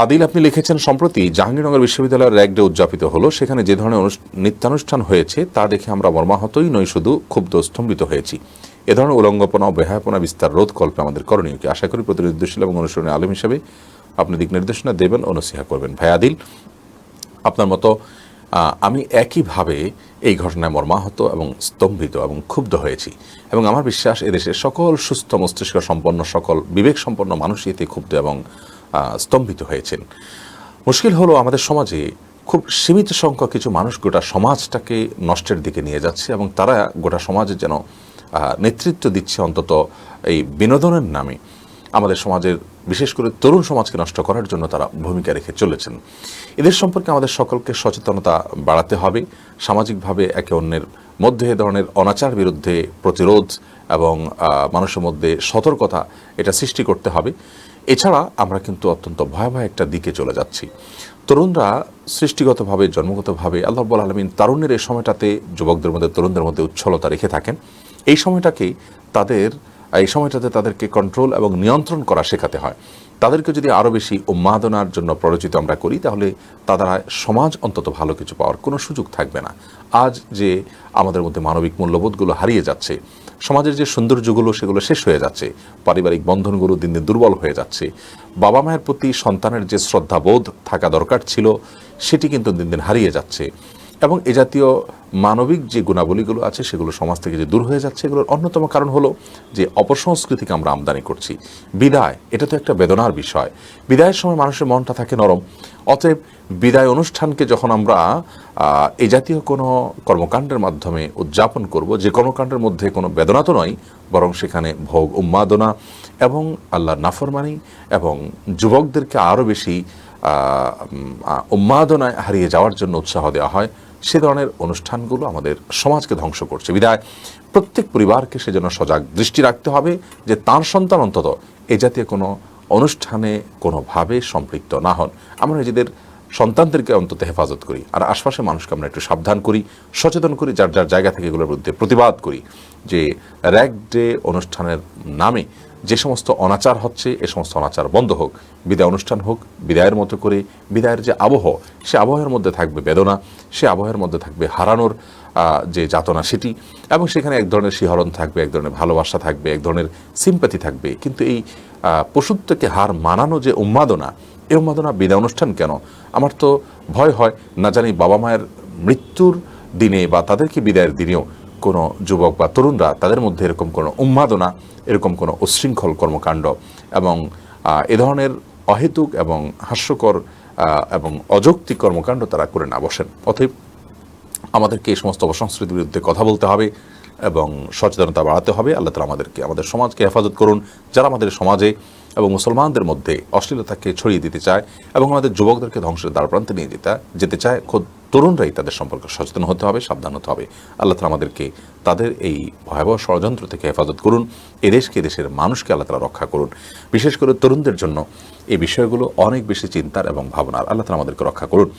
আদিল আপনি লিখেছেন, সম্প্রতি জাহাঙ্গীরনগর বিশ্ববিদ্যালয়ের র্যাক ডে উদযাপিত হলো, সেখানে যে ধরনের নৃত্যানুষ্ঠান হয়েছে, তা দেখে আমরা মর্মাহতই, নই শুধু ক্ষুব্ধ, স্তম্ভিত হয়েছি। এ ধরনের উলঙ্গপনা ও বেহায়াপনা বিস্তার রোধ কল্পে আমাদের করণীয় কি? আশা করি প্রতিনিধিশীল এবং অনুসরণের আলম হিসেবে আপনি দিক নির্দেশনা দেবেন ও নসিহা করবেন। ভাই আদিল, আপনার মতো আমি একইভাবে এই ঘটনায় মর্মাহত এবং স্তম্ভিত এবং ক্ষুব্ধ হয়েছি। এবং আমার বিশ্বাস, এদেশের সকল সুস্থ মস্তিষ্ক সম্পন্ন, সকল বিবেক সম্পন্ন মানুষ এতে ক্ষুব্ধ এবং স্তম্ভিত হয়েছেন। মুশকিল হলো আমাদের সমাজে খুব সীমিত সংখ্যক কিছু মানুষ গোটা সমাজটাকে নষ্টের দিকে নিয়ে যাচ্ছে এবং তারা গোটা সমাজে যেন নেতৃত্ব দিচ্ছে অন্তত এই বিনোদনের নামে। আমাদের সমাজের বিশেষ করে তরুণ সমাজকে নষ্ট করার জন্য তারা ভূমিকা রেখে চলেছেন। এদের সম্পর্কে আমাদের সকলকে সচেতনতা বাড়াতে হবে। সামাজিকভাবে একে অন্যের মধ্যে এ ধরনের অনাচার বিরুদ্ধে প্রতিরোধ এবং মানুষের মধ্যে সতর্কতা এটা সৃষ্টি করতে হবে। এছাড়া আমরা কিন্তু অত্যন্ত ভয়াবহ একটা দিকে চলে যাচ্ছি। তরুণরা সৃষ্টিগতভাবে, জন্মগতভাবে আল্লাহ রব্বুল আলমিন তারুণ্যের এই সময়টাতে যুবকদের মধ্যে, তরুণদের মধ্যে উচ্ছলতা রেখে থাকেন। এই সময়টাকেই তাদের এই সময়টাতে তাদেরকে কন্ট্রোল এবং নিয়ন্ত্রণ করা শেখাতে হয়। তাদেরকে যদি আরও বেশি উন্মাদনার জন্য প্ররোচিত আমরা করি, তাহলে তারা সমাজ অন্তত ভালো কিছু পাওয়ার কোনো সুযোগ থাকবে না। আজ যে আমাদের মধ্যে মানবিক মূল্যবোধগুলো হারিয়ে যাচ্ছে, সমাজের যে সৌন্দর্যগুলো সেগুলো শেষ হয়ে যাচ্ছে, পারিবারিক বন্ধনগুলো দিন দিন দুর্বল হয়ে যাচ্ছে, বাবা মায়ের প্রতি সন্তানের যে শ্রদ্ধাবোধ থাকা দরকার ছিল, সেটি কিন্তু দিন দিন হারিয়ে যাচ্ছে। এবং এ জাতীয় মানবিক যে গুণাবলীগুলো আছে, সেগুলো সমাজ থেকে যে দূর হয়ে যাচ্ছে, এগুলোর অন্যতম কারণ হলো যে অপসংস্কৃতিকে আমরা আমদানি করছি। বিদায়, এটা তো একটা বেদনার বিষয়। বিদায়ের সময় মানুষের মনটা থাকে নরম। অতএব বিদায় অনুষ্ঠানকে যখন আমরা এ জাতীয় কোনো কর্মকাণ্ডের মাধ্যমে উদযাপন করব, যে কর্মকাণ্ডের মধ্যে কোনো বেদনা তো নয়, বরং সেখানে ভোগ, উন্মাদনা এবং আল্লাহর নাফরমানি এবং যুবকদেরকে আরও বেশি উন্মাদনায় হারিয়ে যাওয়ার জন্য উৎসাহ দেওয়া হয়। সে ধরনের অনুষ্ঠানগুলো আমাদের সমাজকে ধ্বংস করছে। বিদায়, প্রত্যেক পরিবারকে সেজন্য সজাগ দৃষ্টি রাখতে হবে যে তার সন্তান অন্তত এ জাতীয় কোনো অনুষ্ঠানে কোনোভাবে সম্পৃক্ত না হন। আমরা নিজেদের সন্তানদেরকে অন্তত হেফাজত করি, আর আশপাশের মানুষকে আমরা একটু সাবধান করি, সচেতন করি, যার যার জায়গা থেকে এগুলোর বিরুদ্ধে প্রতিবাদ করি যে র্যাক ডে অনুষ্ঠানের নামে যে সমস্ত অনাচার হচ্ছে, এ সমস্ত অনাচার বন্ধ হোক, বিদায় অনুষ্ঠান হোক, বিদায়ের মতো করে, বিদায়ের যে আবহ, সে আবহের মধ্যে থাকবে বেদনা, সে আবহের মধ্যে থাকবে হারানোর যে যাতনা সেটি, এবং সেখানে এক ধরনের শিহরণ থাকবে, এক ধরনের ভালোবাসা থাকবে, এক ধরনের সিম্প্যাথি থাকবে। কিন্তু এই পশুত্বকে হার মানানো যে উন্মাদনা এই উন্মাদনা বিদায় অনুষ্ঠান কেন? আমার তো ভয় হয়, না জানি বাবা মায়ের মৃত্যুর দিনে বা তাদেরকে বিদায়ের দিনেও কোনো যুবক বা তরুণরা তাদের মধ্যে এরকম কোনো উন্মাদনা, এরকম কোনো উচ্ছৃঙ্খল কর্মকাণ্ড এবং এ ধরনের অহেতুক এবং হাস্যকর এবং অযৌক্তিক কর্মকাণ্ড তারা করে না বসেন। অতএব আমাদেরকে এই সমস্ত অপসংস্কৃতির বিরুদ্ধে কথা বলতে হবে এবং সচেতনতা বাড়াতে হবে। আল্লাহ তালা আমাদেরকে, আমাদের সমাজকে হেফাজত করুন। যারা আমাদের সমাজে এবং মুসলমানদের মধ্যে অশ্লীলতাকে ছড়িয়ে দিতে চায় এবং আমাদের যুবকদেরকে ধ্বংসের দ্বারপ্রান্তে নিয়ে যেতে যেতে চায়। খোদ তরুণরাই তাদের সম্পর্কে সচেতন হতে হবে, সাবধান হতে হবে। আল্লাহ তালা আমাদেরকে তাদের এই ভয়াবহ ষড়যন্ত্র থেকে হেফাজত করুন। এদেশকে দেশের মানুষকে আল্লাহ তালা রক্ষা করুন। বিশেষ করে তরুণদের জন্য এই বিষয়গুলো অনেক বেশি চিন্তার এবং ভাবনার। আল্লাহ তালা আমাদেরকে রক্ষা করুন।